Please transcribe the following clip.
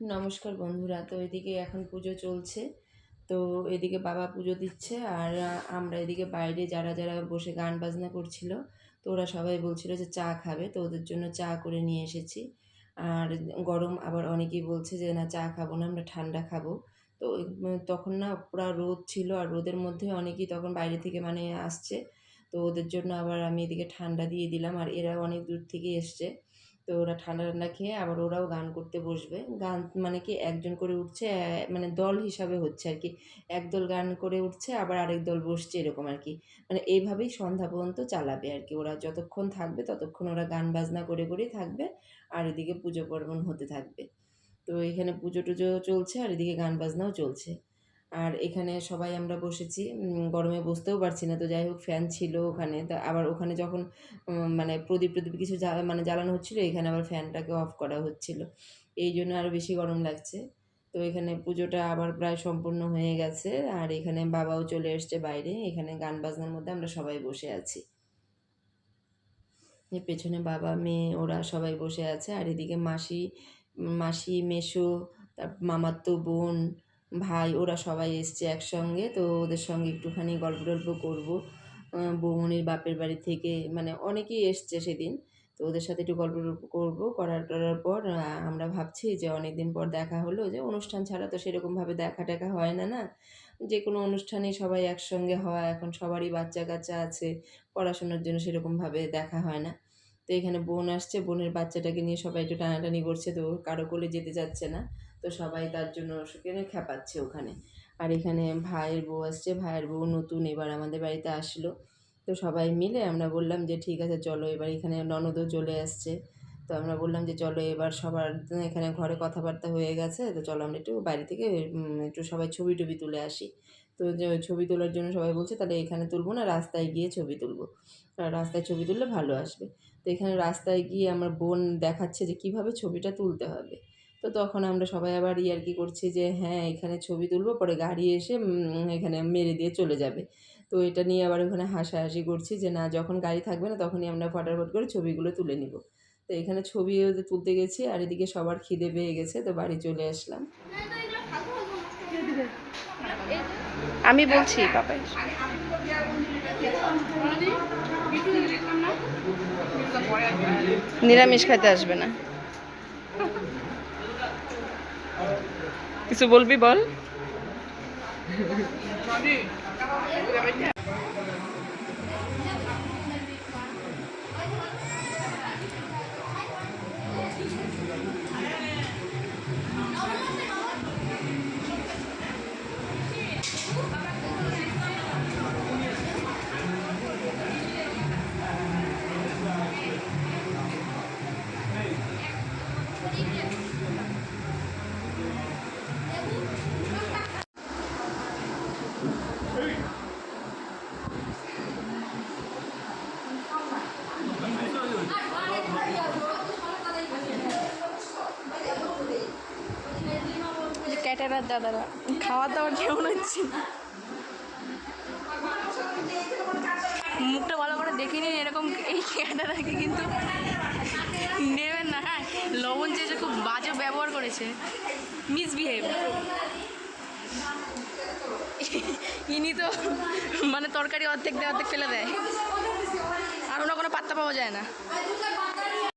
নমস্কার বন্ধুরা। তো এদিকে এখন পুজো চলছে। তো এদিকে বাবা পুজো দিচ্ছে আর আমরা এদিকে বাইরে যারা যারা বসে গান বাজনা করছিল, তো ওরা সবাই বলছিল যে চা খাবে। তো ওদের জন্য চা করে নিয়ে এসেছি। আর গরম আবার অনেকেই বলছে যে, না, চা খাব না, আমরা ঠান্ডা খাব। তো তখন না পুরা রোদ ছিল আর রোদের মধ্যে অনেকেই তখন বাইরে থেকে মানে আসছে। তো ওদের জন্য আবার আমি এদিকে ঠান্ডা দিয়ে দিলাম। আর এরা অনেক দূর থেকে এসছে। তো ওরা ঠান্ডা ঠান্ডা খেয়ে আবার ওরাও গান করতে বসবে। গান মানে কি একজন করে উঠছে মানে দল হিসাবে হচ্ছে আর কি। একদল গান করে উঠছে, আবার আরেক দল বসছে এরকম আর কি। মানে এইভাবেই সন্ধ্যা পর্যন্ত চালাবে আর কি। ওরা যতক্ষণ থাকবে ততক্ষণ ওরা গান বাজনা করে করেই থাকবে, আর এদিকে পুজো পার্বণ হতে থাকবে। তো এখানে পুজো টুজো চলছে, আর এদিকে গান বাজনাও চলছে। আর এখানে সবাই আমরা বসেছি। গরমে বসতেও পারছি না। তো যাই হোক ফ্যান ছিল ওখানে। তা আবার ওখানে যখন মানে প্রদীপ প্রদীপ কিছু মানে জ্বালানো হচ্ছিল, এখানে আবার ফ্যানটাকে অফ করা হচ্ছিল। এই জন্য আরও বেশি গরম লাগছে। তো এখানে পুজোটা আবার প্রায় সম্পূর্ণ হয়ে গেছে। আর এখানে বাবাও চলে এসছে বাইরে। এখানে গান বাজনার মধ্যে আমরা সবাই বসে আছি। পেছনে বাবা, মেয়ে, ওরা সবাই বসে আছে। আর এদিকে মাসি মাসি মেসো তার মামাতো বোন ভাই, ওরা সবাই এসছে একসঙ্গে, তো ওদের সঙ্গে একটুখানি গল্প টল্প করব বৌমনির বাপের বাড়ি থেকে মানে অনেকেই এসছে সেদিন, তো ওদের সাথে একটু গল্প টল্প করব। করার টরার পর আমরা ভাবছি যে অনেক দিন পর দেখা হলো, যে অনুষ্ঠান ছাড়া তো সেরকমভাবে দেখা টেকা হয় না না? যে কোনো অনুষ্ঠানে সবাই একসঙ্গে হয় এখন সবারই বাচ্চা কাচ্চা আছে, পড়াশোনার জন্য সেরকমভাবে দেখা হয় না। তো এখানে বোন আসছে, বোনের বাচ্চাটাকে নিয়ে সবাই একটু টানাটানি করছে, তো কারও কোলে যেতে যাচ্ছে না। তো সবাই তার জন্য সেখানে খেপাচ্ছে ওখানে। আর এখানে ভাইয়ের বউ আসছে, ভাইয়ের বউ নতুন এবার আমাদের বাড়িতে আসলো। তো সবাই মিলে আমরা বললাম যে, ঠিক আছে, চলো এবার এখানে ননদও চলে আসছে। তো আমরা বললাম যে, চলো এবার সবার এখানে ঘরে কথাবার্তা হয়ে গেছে, তো চলো আমরা একটু বাইরে থেকে একটু সবাই ছবি টবি তুলে আসি। তো ছবি তোলার জন্য সবাই বলছে, তাহলে এখানে তুলবো না, রাস্তায় গিয়ে ছবি তুলবো। আর রাস্তায় ছবি তুললে ভালো আসবে। তো এখানে রাস্তায় গিয়ে আমার বোন দেখাচ্ছে যে, কীভাবে ছবিটা তুলতে হবে। তো তখন আমরা সবাই আবার ইয়ার্কি করছি যে হ্যাঁ এখানে ছবি তুলবো, পরে গাড়ি এসে এখানে মেরে দিয়ে চলে যাবে। তো এটা নিয়ে আবার ওখানে হাসাহাসি করছি যে, না, যখন গাড়ি থাকবে না, তখনই আমরা ফটাফট করে ছবিগুলো তুলে নিব। তো এখানে ছবি তুলতে গেছি, আর এদিকে সবার খিদে পেয়ে গেছে, তো বাড়ি চলে আসলাম। আমি বলছি নিরামিষ খাইতে আসবে না। কিছু বলবি বল ক্যাটারার দাদারা খাওয়া দাওয়ার কেমন হচ্ছে? মুখটা ভালো করে দেখে নিন এরকম এই ক্যাটারাকে কিন্তু নেবেন না। হ্যাঁ লবণ চেয়েছে, খুব বাজে ব্যবহার করেছে। মিসবিহেভ ইনি তো মানে তরকারি অর্ধেক দেয় অর্ধেক ফেলে দেয়। আর ওনার কোনো পাত্তা পাওয়া যায় না।